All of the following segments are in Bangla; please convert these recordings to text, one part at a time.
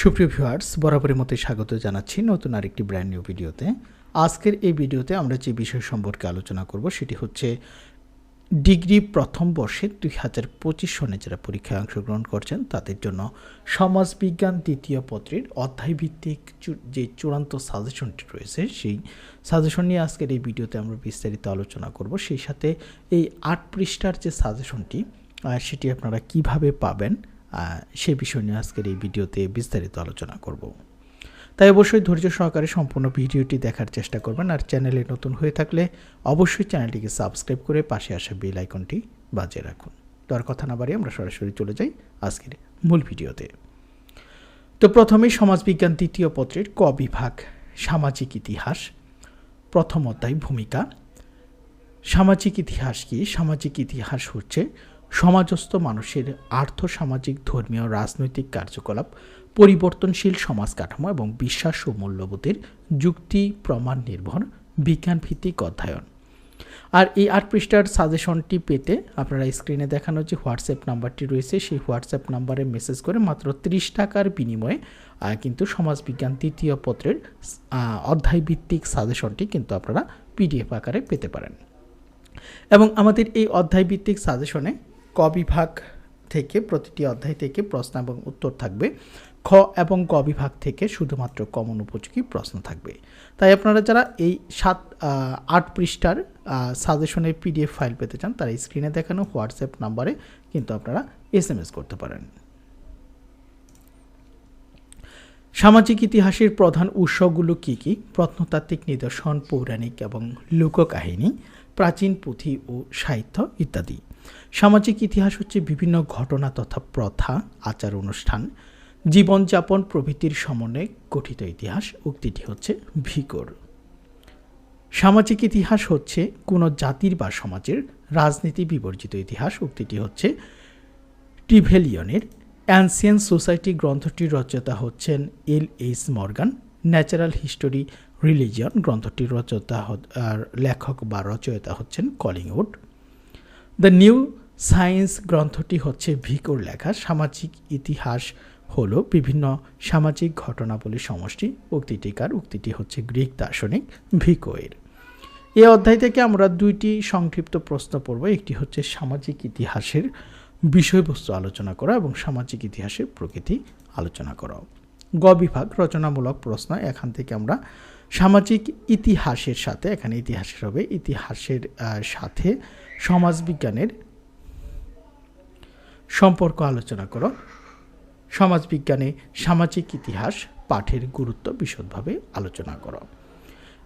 সুপ্রিয় ভিউয়ার্স, বরাবরের মতো স্বাগত জানাচ্ছি নতুন আরেকটি ব্র্যান্ড নিউ ভিডিওতে। আজকের এই ভিডিওতে আমরা যে বিষয় সম্পর্কে আলোচনা করব সেটি হচ্ছে ডিগ্রি প্রথম বর্ষে দুই হাজার পঁচিশ সনে যারা পরীক্ষায় অংশগ্রহণ করছেন, তাদের জন্য সমাজবিজ্ঞান দ্বিতীয় পত্রের অধ্যায়ভিত্তিক যে চূড়ান্ত সাজেশনটি রয়েছে, সেই সাজেশন নিয়ে আজকের এই ভিডিওতে আমরা বিস্তারিত আলোচনা করব। সেই সাথে এই আট পৃষ্ঠার যে সাজেশনটি সেটি আপনারা কীভাবে পাবেন সে বিষয় নিয়ে আজকের এই ভিডিওতে বিস্তারিত আলোচনা করব। তাই অবশ্যই ধৈর্য সহকারে সম্পূর্ণ ভিডিওটি দেখার চেষ্টা করবেন আর চ্যানেলে নতুন হয়ে থাকলে অবশ্যই চ্যানেলটিকে সাবস্ক্রাইব করে পাশে আসা বেল আইকনটি বাজিয়ে রাখুন। তো আর কথা না বাড়িয়ে আমরা সরাসরি চলে যাই আজকের মূল ভিডিওতে। তো প্রথমেই সমাজবিজ্ঞান তৃতীয় পত্রের ক বিভাগ, সামাজিক ইতিহাস, প্রথম অধ্যায় ভূমিকা। সামাজিক ইতিহাস কি? সামাজিক ইতিহাস হচ্ছে সমাজস্থ মানুষের আর্থ, সামাজিক, ধর্মীয়, রাজনৈতিক কার্যকলাপ, পরিবর্তনশীল সমাজ কাঠামো এবং বিশ্বাস ও মূল্যবোধের যুক্তি, প্রমাণ নির্ভর বিজ্ঞান ভিত্তিক অধ্যয়ন। আর এই আট পৃষ্ঠার সাজেশনটি পেতে আপনারা স্ক্রিনে দেখানো যে হোয়াটসঅ্যাপ নাম্বারটি রয়েছে, সেই হোয়াটসঅ্যাপ নাম্বারে মেসেজ করে মাত্র ত্রিশ টাকার বিনিময়ে কিন্তু সমাজবিজ্ঞান তৃতীয় পত্রের অধ্যায়ভিত্তিক সাজেশনটি কিন্তু আপনারা পিডিএফ আকারে পেতে পারেন। এবং আমাদের এই অধ্যায়ভিত্তিক সাজেশনে ক বিভাগ থেকে প্রতিটি অধ্যায় থেকে প্রশ্ন এবং উত্তর থাকবে। খ এবং গ বিভাগ থেকে শুধুমাত্র কমন উপযোগী প্রশ্ন থাকবে। তাই আপনারা যারা এই সাত আট পৃষ্ঠার সাজেশনের পিডিএফ ফাইল পেতে চান, তারা স্ক্রিনে দেখানো হোয়াটসঅ্যাপ নাম্বারে কিন্তু আপনারা এস করতে পারেন। সামাজিক ইতিহাসের প্রধান উৎসগুলো কী কী? প্রত্নতাত্ত্বিক নিদর্শন, পৌরাণিক এবং লোককাহিনী, প্রাচীন পুঁথি ও সাহিত্য ইত্যাদি। সামাজিক ইতিহাস হচ্ছে বিভিন্ন ঘটনা তথা প্রথা, আচার অনুষ্ঠান, জীবনযাপন, প্রভৃতির সমন্বয়ে গঠিত ইতিহাস। উক্তিটি হচ্ছে ভিকর। সামাজিক ইতিহাস হচ্ছে কোনো জাতির বা সমাজের রাজনীতি বিবর্জিত ইতিহাস। উক্তিটি হচ্ছে টিভেলিয়নের। অ্যানসিয়েন্ট সোসাইটি গ্রন্থটির রচয়িতা হচ্ছেন L H Morgan. Natural history, religion গ্রন্থটির রচয়িতা লেখক বা রচয়িতা হচ্ছেন কলিংউড। দ্য নিউ সায়েন্স গ্রন্থটি হচ্ছে ভিকোর লেখা। সামাজিক ইতিহাস হল বিভিন্ন সামাজিক ঘটনাবলী সমষ্টি। উক্তিটিকার উক্তিটি হচ্ছে গ্রিক দার্শনিক ভিকোয়ের। এই অধ্যায় থেকে আমরা দুইটি সংক্ষিপ্ত প্রশ্ন পড়ব। একটি হচ্ছে সামাজিক ইতিহাসের বিষয়বস্তু আলোচনা করা এবং সামাজিক ইতিহাসের প্রকৃতি আলোচনা করা। গ বিভাগ, রচনামূলক প্রশ্ন। এখান থেকে আমরা সামাজিক ইতিহাসের সাথে, এখানে ইতিহাসের হবে, ইতিহাসের সাথে সমাজবিজ্ঞানের সম্পর্ক আলোচনা করো। সমাজবিজ্ঞানে সামাজিক ইতিহাস পাঠের গুরুত্ব বিশদভাবে আলোচনা করো।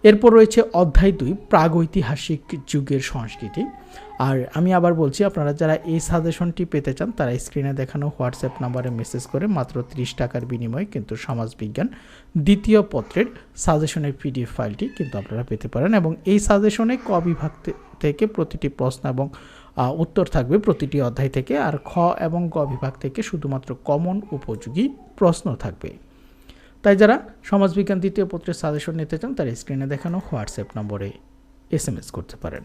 এরপর রয়েছে অধ্যায় দুই, প্রাগৈতিহাসিক যুগের সংস্কৃতি। আর আমি আবার বলছি, আপনারা যারা এই সাজেশনটি পেতে চান, তারা স্ক্রিনে দেখানো হোয়াটসঅ্যাপ নাম্বারে মেসেজ করে মাত্র ত্রিশ টাকার বিনিময়ে কিন্তু সমাজবিজ্ঞান দ্বিতীয় পত্রের সাজেশনের পিডিএফ ফাইলটি কিন্তু আপনারা পেতে পারেন এবং এই সাজেশনে ক বিভাগ থেকে প্রতিটি প্রশ্ন এবং উত্তর থাকবে প্রতিটি অধ্যায় থেকে। আর খ এবং গ বিভাগ থেকে শুধুমাত্র কমন উপযোগী প্রশ্ন থাকবে। তাই যারা সমাজবিজ্ঞান দ্বিতীয় পত্রের সাজেশন নিতে চান, তারা স্ক্রিনে দেখানো হোয়াটসঅ্যাপ নম্বরে এস এম এস করতে পারেন।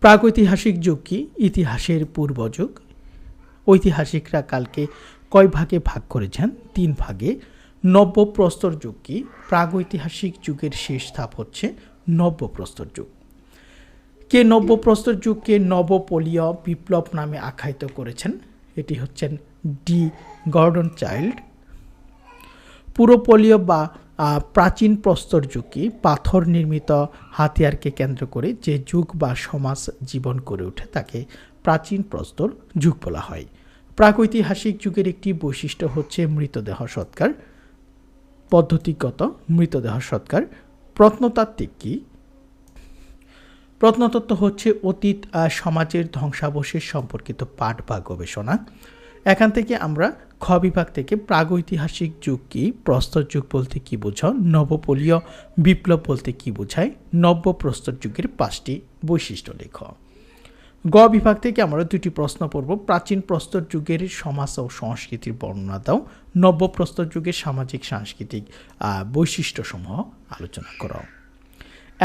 প্রাগৈতিহাসিক যুগ কি? ইতিহাসের পূর্বযুগ ঐতিহাসিকরা কালকে কয় ভাগে ভাগ করেছেন? তিন ভাগে। নব্যপ্রস্তর যুগ কি? প্রাগৈতিহাসিক যুগের শেষ ধাপ হচ্ছে নব্যপ্রস্তর যুগ। কে নব্যপ্রস্তর যুগকে নবপলীয় বিপ্লব নামে আখ্যায়িত করেছেন? এটি হচ্ছেন ডি গর্ডন চাইল্ড। পুরোপলীয় বা প্রাচীন প্রস্তর যুগকে পাথর নির্মিত হাতিয়ারকে কেন্দ্র করে যে যুগ বা সমাজ জীবন করে ওঠে তাকে প্রাচীন প্রস্তর যুগ বলা হয়। প্রাগৈতিহাসিক যুগের একটি বৈশিষ্ট্য হচ্ছে মৃতদেহ সৎকার। পদ্ধতিগত মৃতদেহ সৎকার। প্রত্নতাত্ত্বিক কি? প্রত্নতত্ত্ব হচ্ছে অতীত সমাজের ধ্বংসাবশেষ সম্পর্কিত পাঠ বা গবেষণা। এখান থেকে আমরা খ বিভাগ থেকে প্রাগৈতিহাসিক যুগ কি, প্রস্তর যুগ বলতে কি বোঝাও, নবপলীয় বিপ্লব বলতে কি বোঝায়, নব্য প্রস্তর যুগের পাঁচটি বৈশিষ্ট্য লেখ। গ বিভাগ থেকে আমরা দুটি প্রশ্ন পড়ব, প্রাচীন প্রস্তর যুগের সমাজ ও সংস্কৃতির বর্ণনা দাও, নব্য প্রস্তর যুগের সামাজিক, সাংস্কৃতিক বৈশিষ্ট্যসমূহ আলোচনা করো।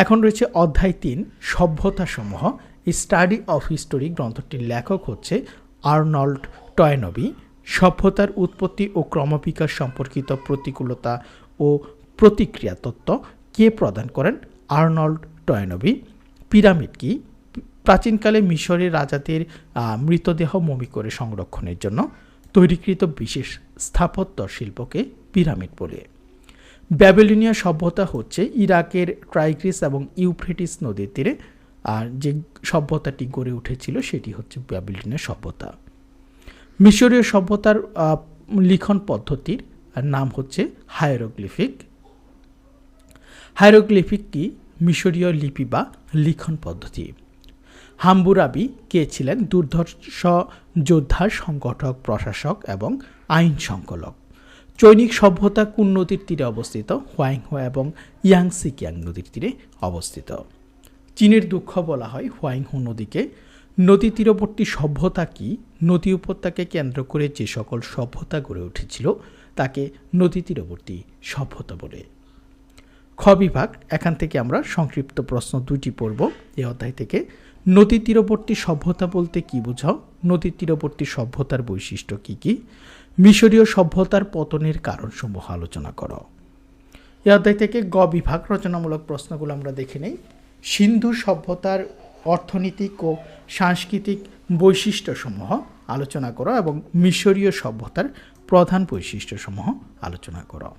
এখন রয়েছে অধ্যায় তিন, সভ্যতাসমূহ। স্টাডি অফ হিস্টোরি গ্রন্থটির লেখক হচ্ছে আর্নল্ড টয়নবি। সভ্যতার উৎপত্তি ও ক্রমবিকাশ সম্পর্কিত প্রতিকূলতা ও প্রতিক্রিয়া তত্ত্ব কে প্রদান করেন? আর্নল্ড টয়নবি। পিরামিড কি? প্রাচীনকালে মিশরের রাজাদের মৃতদেহ মমি করে সংরক্ষণের জন্য তৈরিকৃত বিশেষ স্থাপত্য শিল্পকে পিরামিড বলে। ব্যাবিলনিয়া সভ্যতা হচ্ছে ইরাকের ট্রাইগ্রিস এবং ইউফ্রেটিস নদীর তীরে, আর যে সভ্যতাটি গড়ে উঠেছিল সেটি হচ্ছে ব্যাবিলনিয়া সভ্যতা। মিশরীয় সভ্যতার লিখন পদ্ধতির নাম হচ্ছে হায়ারোগ্লিফিক। হায়ারোগ্লিফিক কি? মিশরীয় লিপি বা লিখন পদ্ধতি। হাম্বুরাবি কে ছিলেন? দুর্ধর্ষ যোদ্ধা সংগঠক, প্রশাসক এবং আইন সংকলক। চৈনিক সভ্যতা কোন নদীর তীরে অবস্থিত? হোয়াইংহো এবং ইয়াংসিকিয়াং নদীর তীরে অবস্থিত। চীনের দুঃখ বলা হয় হোয়াইংহো নদীকে নদী তীরবর্তী সভ্যতা কি? নদী উপত্যকে কেন্দ্র করে যে সকল সভ্যতা গড়ে উঠেছিল, তাকে নদী তীরবর্তী সভ্যতা বলে। খ বিভাগ, এখান থেকে আমরা সংক্ষিপ্ত প্রশ্ন দুটি পড়ব। এই অধ্যায় থেকে, নদী তীরবর্তী সভ্যতা বলতে কি বোঝাও? নদী তীরবর্তী সভ্যতার বৈশিষ্ট্য কি কি? মিশরীয় সভ্যতার পতনের কারণসমূহ আলোচনা করো। এ অধ্যায় থেকে গ বিভাগ রচনামূলক প্রশ্নগুলো আমরা দেখে নেই। সিন্ধু সভ্যতার অর্থনৈতিক ও সাংস্কৃতিক বৈশিষ্ট্যসমূহ আলোচনা করো এবং মিশরীয় সভ্যতার প্রধান বৈশিষ্ট্যসমূহ আলোচনা করো।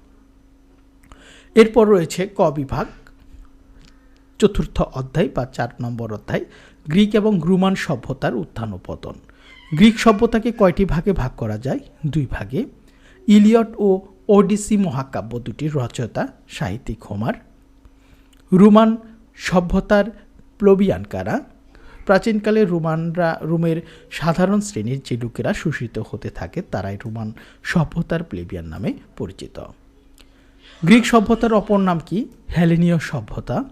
এরপর রয়েছে ক বিভাগ, চতুর্থ অধ্যায় বা চার নম্বর অধ্যায়, গ্রিক এবং রোমান সভ্যতার উত্থান ও পতন। গ্রিক সভ্যতাকে কয়টি ভাগে ভাগ করা যায়? দুই ভাগে। ইলিয়ট ও ওডিসি মহাকাব্য দুটির রচয়িতা সাহিত্যিক হোমার। রোমান সভ্যতার প্লবিয়ান কারা? প্রাচীনকালে রোমানরা, রোমের সাধারণ শ্রেণির যে লোকেরা শোষিত হতে থাকে, তারাই রোমান সভ্যতার প্লেবিয়ান নামে পরিচিত। গ্রিক সভ্যতার অপর নাম কি? হেলেনীয় সভ্যতা।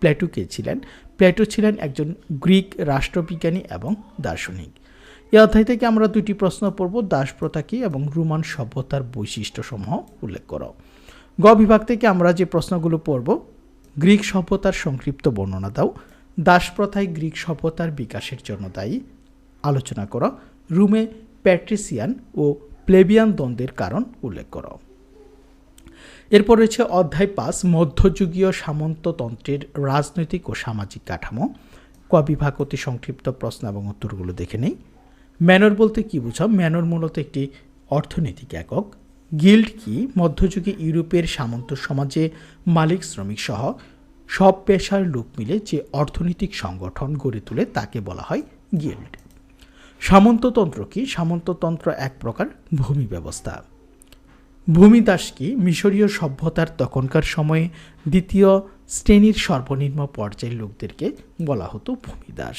প্লেটো কে ছিলেন? প্লেটো ছিলেন একজন গ্রিক রাষ্ট্রবিজ্ঞানী এবং দার্শনিক। এই অধ্যায় থেকে আমরা দুটি প্রশ্ন পড়ব দাস প্রথা কি এবং রোমান সভ্যতার বৈশিষ্ট্যসমূহ উল্লেখ করো। গ বিভাগ থেকে আমরা যে প্রশ্নগুলো পড়ব, গ্রিক সভ্যতার সংক্ষিপ্ত বর্ণনা দাও। দাস প্রথায় গ্রিক সভ্যতার বিকাশের জন্য দায়ী। আলোচনা করো। রুমে প্যাট্রিসিয়ান ও প্লেবিয়ান দ্বন্দ্বের কারণ উল্লেখ করো। এরপর রয়েছে অধ্যায় পাঁচ, মধ্যযুগীয় সামন্ততন্ত্রের রাজনৈতিক ও সামাজিক কাঠামো। ক বিভাগ অতি সংক্ষিপ্ত প্রশ্ন এবং উত্তরগুলো দেখে নেই। ম্যানর বলতে কি বোঝাও? ম্যানর মূলত একটি অর্থনৈতিক একক। গিল্ড কি? মধ্যযুগে ইউরোপের সামন্ত সমাজে মালিক শ্রমিক সহ সব পেশার লোক মিলে যে অর্থনৈতিক সংগঠন গড়ে তোলে তাকে বলা হয় গিল্ড। সামন্ততন্ত্র কি? সামন্ততন্ত্র এক প্রকার ভূমি ব্যবস্থা। ভূমিদাস কি? মিশরীয় সভ্যতার তখনকার সময়ে দ্বিতীয় শ্রেণির সর্বনিম্ন পর্যায়ের লোকদেরকে বলা হতো ভূমিদাস।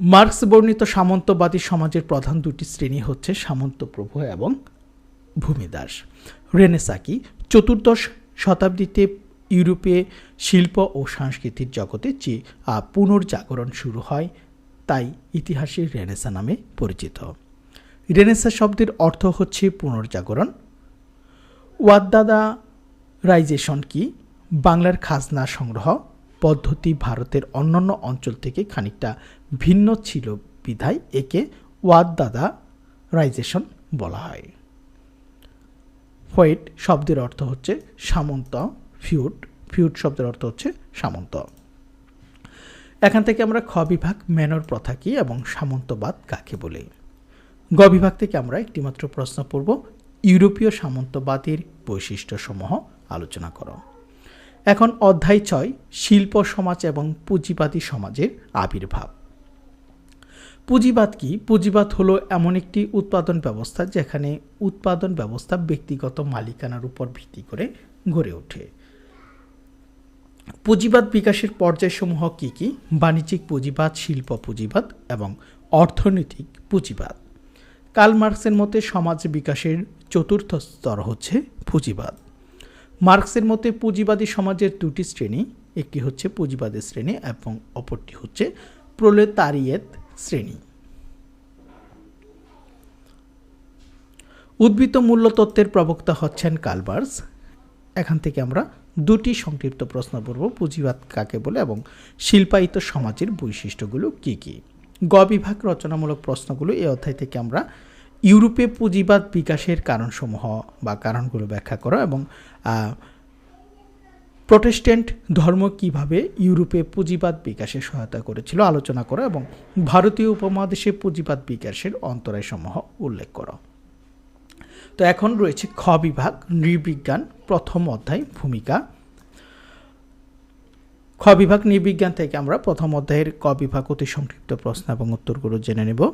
মার্কস বর্ণিত সামন্তবাদী সমাজের প্রধান দুটি শ্রেণি হচ্ছে সামন্তপ্রভু এবং ভূমিদাস। রেনেসাকি চতুর্দশ শতাব্দীতে ইউরোপে শিল্প ও সংস্কৃতির জগতে যে পুনর্জাগরণ শুরু হয়, তাই ইতিহাসে রেনেসা নামে পরিচিত। রেনেসা শব্দের অর্থ হচ্ছে পুনর্জাগরণ। ওয়াদ্দাদা রাইজেশন কি? বাংলার খাজনা সংগ্রহ পদ্ধতি ভারতের অন্যান্য অঞ্চল থেকে খানিকটা ভিন্ন ছিল বিধায় একে ওয়াদ্দাদা রাইজেশন বলা হয়। হোয়েট শব্দের অর্থ হচ্ছে সামন্ত। ফিউট ফিউট শব্দের অর্থ হচ্ছে সামন্ত। এখান থেকে আমরা খ বিভাগ ম্যানর প্রথা কি এবং সামন্তবাদ কাকে বলে? গ বিভাগ থেকে আমরা একটিমাত্র প্রশ্ন পড়ব, ইউরোপীয় সামন্তবাদের বৈশিষ্ট্যসমূহ আলোচনা করো। এখন অধ্যায় ছয়, শিল্প সমাজ এবং পুঁজিবাদী সমাজের আবির্ভাব। পুঁজিবাদ কি? পুঁজিবাদ হলো এমন একটি উৎপাদন ব্যবস্থা যেখানে উৎপাদন ব্যবস্থা ব্যক্তিগত মালিকানার উপর ভিত্তি করে গড়ে ওঠে। পুঁজিবাদ বিকাশের পর্যায়সমূহ কি কি? বাণিজ্যিক পুঁজিবাদ, শিল্প পুঁজিবাদ এবং অর্থনৈতিক পুঁজিবাদ। কার্ল মার্কসের মতে সমাজ বিকাশের চতুর্থ স্তর হচ্ছে পুঁজিবাদ। মার্কসের মতে পুঁজিবাদী সমাজের দুটি শ্রেণি, একটি হচ্ছে পুঁজিবাদী শ্রেণি এবং অপরটি হচ্ছে প্রলেতারিয়েত শ্রেণি। উদ্বৃত্ত মূল্যতত্ত্বের প্রবক্তা হচ্ছেন কালবার্স এখান থেকে আমরা দুটি সংক্ষিপ্ত প্রশ্ন পড়ব পুঁজিবাদ কাকে বলে এবং শিল্পায়িত সমাজের বৈশিষ্ট্যগুলো কী কী? গ বিভাগ রচনামূলক প্রশ্নগুলো এই অধ্যায় থেকে আমরা ইউরোপে পুঁজিবাদ বিকাশের কারণসমূহ বা কারণগুলো ব্যাখ্যা করো এবং প্রোটেস্ট্যান্ট ধর্ম কীভাবে ইউরোপে পুঁজিবাদ বিকাশে সহায়তা করেছিল আলোচনা করো এবং ভারতীয় উপমহাদেশে পুঁজিবাদ বিকাশের অন্তরায়সমূহ উল্লেখ করো। তো এখন রয়েছে খ বিভাগ, নৃবিজ্ঞান, প্রথম অধ্যায়, ভূমিকা। খ বিভাগ, নৃবিজ্ঞান থেকে আমরা প্রথম অধ্যায়ের ক বিভাগ অতি সংক্ষিপ্ত প্রশ্ন এবং উত্তরগুলো জেনে নেব।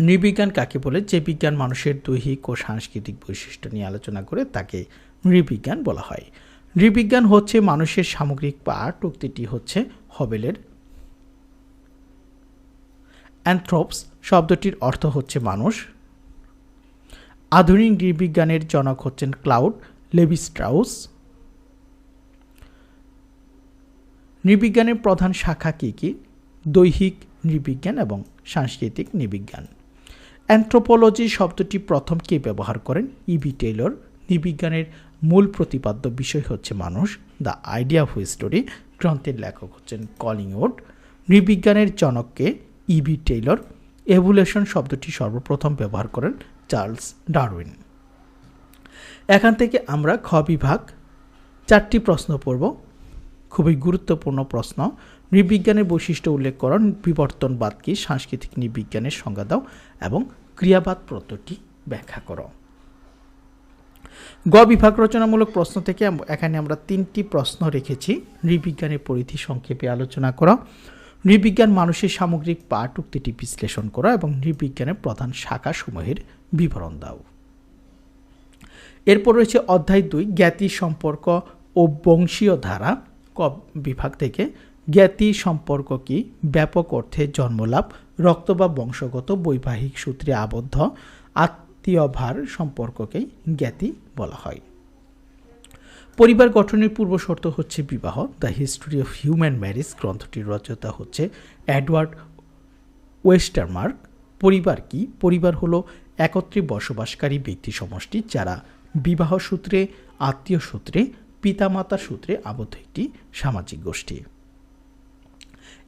নৃবিজ্ঞান কাকে বলে? যে বিজ্ঞান মানুষের দৈহিক ও সাংস্কৃতিক বৈশিষ্ট্য নিয়ে আলোচনা করে তাকে নৃবিজ্ঞান বলা হয়। নৃবিজ্ঞান হচ্ছে মানুষের সামগ্রিক পাঠ উক্তিটি হচ্ছে হবেলের অ্যান্থ্রোপস। শব্দটির অর্থ হচ্ছে মানুষ। আধুনিক নৃবিজ্ঞানের জনক হচ্ছেন ক্লাউড লেভি স্ট্রাউস নৃবিজ্ঞানের প্রধান শাখা কী কী? দৈহিক নৃবিজ্ঞান এবং সাংস্কৃতিক নৃবিজ্ঞান। অ্যান্থ্রোপোলজি শব্দটি প্রথম কে ব্যবহার করেন? ইবি টেইলর। নৃবিজ্ঞানের মূল প্রতিপাদ্য বিষয় হচ্ছে মানুষ। দ্য আইডিয়া অফ হিস্টোরি গ্রন্থের লেখক হচ্ছেন কলিংউড নৃবিজ্ঞানের জনককে ইবি টেইলর। এভুলেশন শব্দটি সর্বপ্রথম ব্যবহার করেন চার্লস ডারউইন। এখান থেকে আমরা খ বিভাগ চারটি প্রশ্ন পড়ব। খুবই গুরুত্বপূর্ণ প্রশ্ন। নৃবিজ্ঞানের বৈশিষ্ট্য উল্লেখ করো। বিবর্তনবাদ কি? সাংস্কৃতিক নৃবিজ্ঞানের সংজ্ঞা দাও এবং ক্রিয়াবাদ প্রত্যয়টি ব্যাখ্যা করো। গ বিভাগ রচনামূলক প্রশ্ন থেকে এখানে আমরা তিনটি প্রশ্ন রেখেছি। নৃবিজ্ঞানের পরিধি সংক্ষেপে আলোচনা করা। নৃবিজ্ঞান মানুষের সামগ্রিক পাঠ, উক্তিটি বিশ্লেষণ করা এবং নৃবিজ্ঞানের প্রধান শাখা সমূহের বিবরণ দাও। এরপর রয়েছে অধ্যায় দুই, জ্ঞাতি সম্পর্ক ও বংশীয় ধারা, ক বিভাগ থেকে। জ্ঞাতি সম্পর্ক কি? ব্যাপক অর্থে জন্মলাভ, রক্ত বা বংশগত বৈবাহিক সূত্রে আবদ্ধ আত্মীয় ভার সম্পর্ককেই জ্ঞাতি বলা হয়। পরিবার গঠনের পূর্ব শর্ত হচ্ছে বিবাহ। The history of human marriage গ্রন্থটির রচয়িতা হচ্ছে অ্যাডওয়ার্ড ওয়েস্টারমার্ক। পরিবার কি? পরিবার হলো একত্রে বসবাসকারী ব্যক্তি সমষ্টি যারা বিবাহ সূত্রে, আত্মীয় সূত্রে, পিতামাতা সূত্রে আবদ্ধ একটি সামাজিক গোষ্ঠী।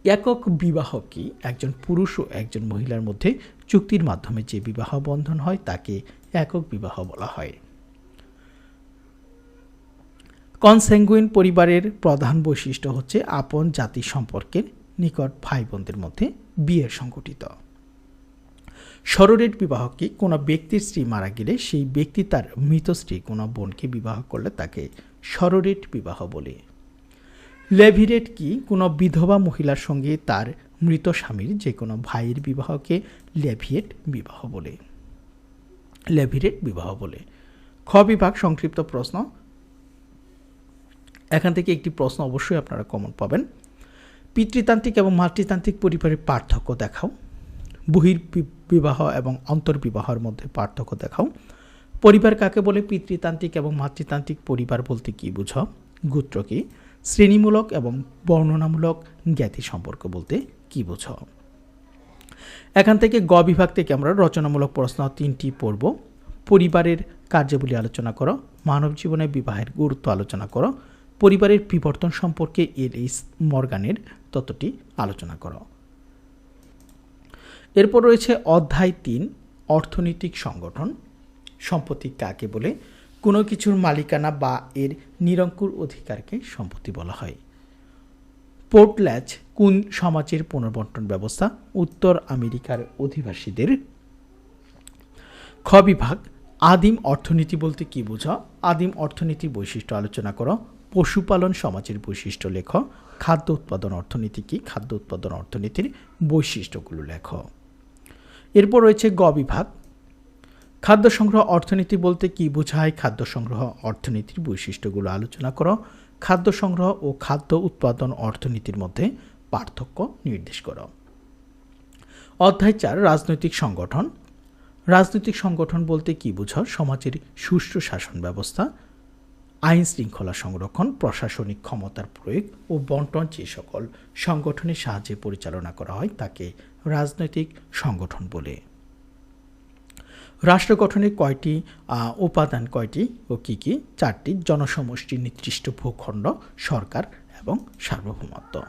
একক বিবাহ কি? একজন পুরুষ ও একজন মহিলার মধ্যে চুক্তির মাধ্যমে যে বিবাহ বন্ধন হয়, তাকে একক বিবাহ বলা হয়। কনসেঙ্গুইন পরিবারের প্রধান বৈশিষ্ট্য হচ্ছে আপন জাতি সম্পর্কের নিকট ভাই বোনদের মধ্যে বিয়ের সংগঠিত। সরোরেট বিবাহ কি কোনো ব্যক্তির স্ত্রী মারা গেলে সেই ব্যক্তি তার মৃত স্ত্রী কোনো বোনকে বিবাহ করলে তাকে সরোরেট বিবাহ বলে। লেভিরেট কি কোনো বিধবা মহিলার সঙ্গে তার মৃত স্বামীর যে কোনো ভাইয়ের বিবাহকে লেভিয়েট বিবাহ বলে? লেভিরেট বিবাহ বলে। খ বিভাগ সংক্ষিপ্ত প্রশ্ন। এখান থেকে একটি প্রশ্ন অবশ্যই আপনারা কমন পাবেন। পিতৃতান্ত্রিক এবং মাতৃতান্ত্রিক পরিবারের পার্থক্য দেখাও। বহির বিবাহ এবং অন্তর্বিবাহের মধ্যে পার্থক্য দেখাও। পরিবার কাকে বলে? পিতৃতান্ত্রিক এবং মাতৃতান্ত্রিক পরিবার বলতে কি বুঝাও গোত্র কি? শ্রেণীমূলক এবং বর্ণনামূলক জ্ঞাতি সম্পর্ক বলতে কি বোঝাও এখান থেকে গ বিভাগ থেকে আমরা রচনামূলক প্রশ্ন তিনটি পড়ব। পরিবারের কার্যাবলী আলোচনা করো, মানব জীবনে বিবাহের গুরুত্ব আলোচনা করো, পরিবারের বিবর্তন সম্পর্কে এল এইস মর্গানের তত্ত্বটি আলোচনা করো। এরপর রয়েছে অধ্যায় তিন, অর্থনৈতিক সংগঠন। সম্পত্তি কাকে বলে? কোনো কিছুর মালিকানা বা এর নিরঙ্কুর অধিকারকে সম্পত্তি বলা হয়। পোর্টল্যাচ কোন সমাজের পুনর্বন্টন ব্যবস্থা? উত্তর আমেরিকার অধিবাসীদের। খ বিভাগ, আদিম অর্থনীতি বলতে কি বোঝা? আদিম অর্থনীতির বৈশিষ্ট্য আলোচনা করো। পশুপালন সমাজের বৈশিষ্ট্য লেখ। খাদ্য উৎপাদন অর্থনীতি কি? খাদ্য উৎপাদন অর্থনীতির বৈশিষ্ট্যগুলো লেখ। এরপর রয়েছে গ বিভাগ। খাদ্য সংগ্রহ, অর্থনীতি বলতে কি বোঝায়? খাদ্য সংগ্রহ, অর্থনীতির বৈশিষ্ট্যগুলো আলোচনা করো। খাদ্য সংগ্রহ ও খাদ্য উৎপাদন, অর্থনীতির মধ্যে পার্থক্য নির্দেশ করো। অধ্যায় চার, রাজনৈতিক সংগঠন। রাজনৈতিক সংগঠন বলতে কি বোঝাও সমাজের সুষ্ঠু শাসন ব্যবস্থা আইন শৃঙ্খলা সংরক্ষণ, প্রশাসনিক ক্ষমতার প্রয়োগ ও বন্টন যে সকল সংগঠনের সাহায্যে পরিচালনা করা হয় তাকে রাজনৈতিক সংগঠন বলে। রাষ্ট্র গঠনে কয়টি উপাদান কয়টি ও কী কী? চারটি জনসমষ্টির নির্দিষ্ট ভূখণ্ড, সরকার এবং সার্বভৌমত্ব।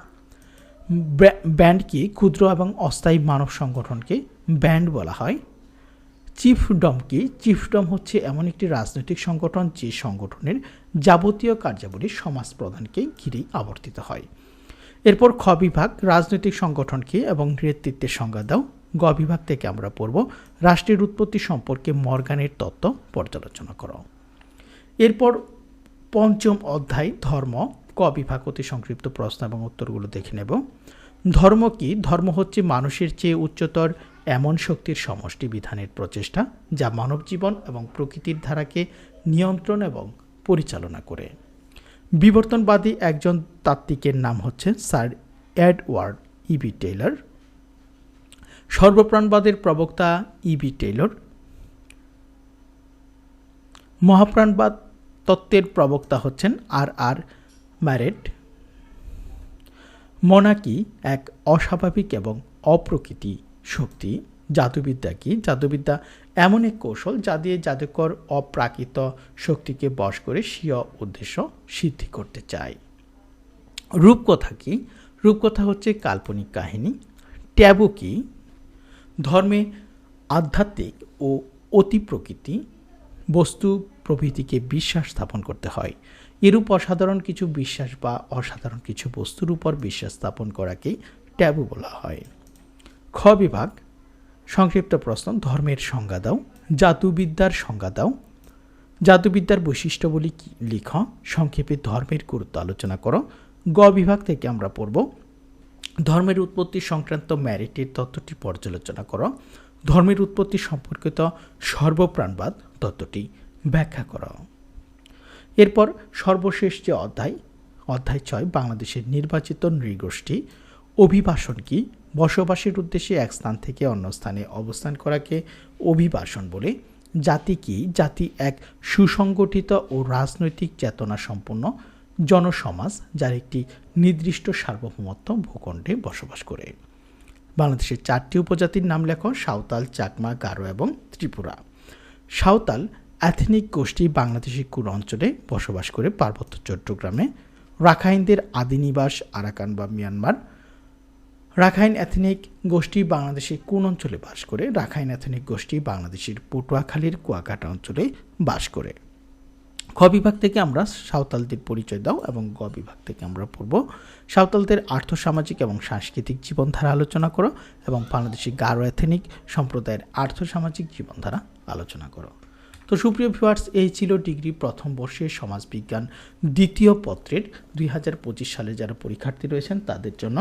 ব্যা- ব্যান্ড কি ক্ষুদ্র এবং অস্থায়ী মানব সংগঠনকে ব্যান্ড বলা হয়। চিফডম কি চিফডম হচ্ছে এমন একটি রাজনৈতিক সংগঠন যে সংগঠনের যাবতীয় কার্যাবলী সমাজ প্রধানকে ঘিরেই আবর্তিত হয়। এরপর খ বিভাগ, রাজনৈতিক সংগঠনকে এবং নেতৃত্বের সংজ্ঞা দাও। গ বিভাগ থেকে আমরা পড়ব, রাষ্ট্রের উৎপত্তি সম্পর্কে মর্গানের তত্ত্ব পর্যালোচনা করো। এরপর পঞ্চম অধ্যায়, ধর্ম। ক বিভাগ অতি সংক্ষিপ্ত প্রশ্ন এবং উত্তরগুলো দেখে নেব। ধর্ম কি? ধর্ম হচ্ছে মানুষের চেয়ে উচ্চতর এমন শক্তির সমষ্টি বিধানের প্রচেষ্টা যা মানব জীবন এবং প্রকৃতির ধারাকে নিয়ন্ত্রণ এবং পরিচালনা করে। বিবর্তনবাদী একজন তাত্ত্বিকের নাম হচ্ছে sir Edward E B Tylor. সর্বপ্রাণবাদের প্রবক্তা ইবি টেইলর। মহাপ্রাণবাদ তত্ত্বের প্রবক্তা হচ্ছেন আর আর ম্যারেট। মনাকি এক অস্বাভাবিক এবং অপ্রকৃতি শক্তি, জাদুবিদ্যা কি? জাদুবিদ্যা এমন এক কৌশল যা দিয়ে জাদুকর অপ্রাকৃত শক্তিকে বশ করে স্বীয় উদ্দেশ্য সিদ্ধি করতে চায়। রূপকথা কি? রূপকথা হচ্ছে কাল্পনিক কাহিনী। ট্যাবু কি? ধর্মে আধ্যাত্মিক ও অতি প্রকৃতি বস্তু প্রভৃতিকে বিশ্বাস স্থাপন করতে হয়। এরূপ অসাধারণ কিছু বিশ্বাস বা অসাধারণ কিছু বস্তুর উপর বিশ্বাস স্থাপন করাকেই ট্যাবু বলা হয়। খ বিভাগ, সংক্ষিপ্ত প্রশ্ন, ধর্মের সংজ্ঞা দাও, জাদুবিদ্যার সংজ্ঞা দাও। জাদুবিদ্যার বৈশিষ্ট্যগুলি লিখ, সংক্ষেপে ধর্মের গুরুত্ব আলোচনা করো। গ বিভাগ থেকে আমরা পড়ব, ধর্মের উৎপত্তি সংক্রান্ত ম্যারিটের তত্ত্বটি পর্যালোচনা করো। ধর্মের উৎপত্তি সম্পর্কিত সর্বপ্রাণবাদ তত্ত্বটি ব্যাখ্যা করো। এরপর সর্বশেষ যে অধ্যায় অধ্যায় ছয়, বাংলাদেশের নির্বাচিত নৃগোষ্ঠী, অভিবাসন কি? বসবাসের উদ্দেশ্যে এক স্থান থেকে অন্য স্থানে অবস্থান করাকে অভিবাসন বলে। জাতি কি? জাতি এক সুসংগঠিত ও রাজনৈতিক চেতনা সম্পন্ন জনসমাজ, যার একটি নির্দিষ্ট সার্বভৌমত্ব ভূখণ্ডে বসবাস করে। বাংলাদেশের চারটি উপজাতির নাম লেখ, সাঁওতাল, চাকমা, গারো এবং ত্রিপুরা। সাঁওতাল অ্যাথনিক গোষ্ঠী বাংলাদেশের কোন অঞ্চলে বসবাস করে পার্বত্য চট্টগ্রামে। রাখাইনদের আদি নিবাস আরাকান বা মিয়ানমার। রাখাইন অ্যাথনিক গোষ্ঠী বাংলাদেশের কোন অঞ্চলে বাস করে? রাখাইন অ্যাথনিক গোষ্ঠী বাংলাদেশের পটুয়াখালীর কুয়াকাটা অঞ্চলে বাস করে। খ বিভাগ থেকে আমরা সাঁওতালদের পরিচয় দাও এবং গ বিভাগ থেকে আমরা পড়ব। সাঁওতালদের আর্থসামাজিক এবং সাংস্কৃতিক জীবনধারা আলোচনা করো এবং বাংলাদেশি গারো অ্যাথেনিক সম্প্রদায়ের আর্থসামাজিক জীবনধারা আলোচনা করো। তো সুপ্রিয় ভিউয়ার্স এই ছিল ডিগ্রি প্রথম বর্ষের সমাজবিজ্ঞান দ্বিতীয় পত্রের দুই হাজার পঁচিশ সালে যারা পরীক্ষার্থী রয়েছেন তাদের জন্য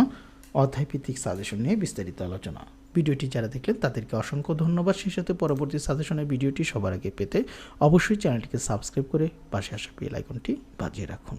অধ্যায়ভিত্তিক সাজেশন নিয়ে বিস্তারিত আলোচনা। ভিডিওটি যারা দেখলেন, তাদেরকে অসংখ্য ধন্যবাদ। সেই সাথে পরবর্তী সাজেশনের ভিডিওটি সবার আগে পেতে অবশ্যই চ্যানেলটিকে সাবস্ক্রাইব করে পাশে আসা বেল আইকনটি বাজিয়ে রাখুন।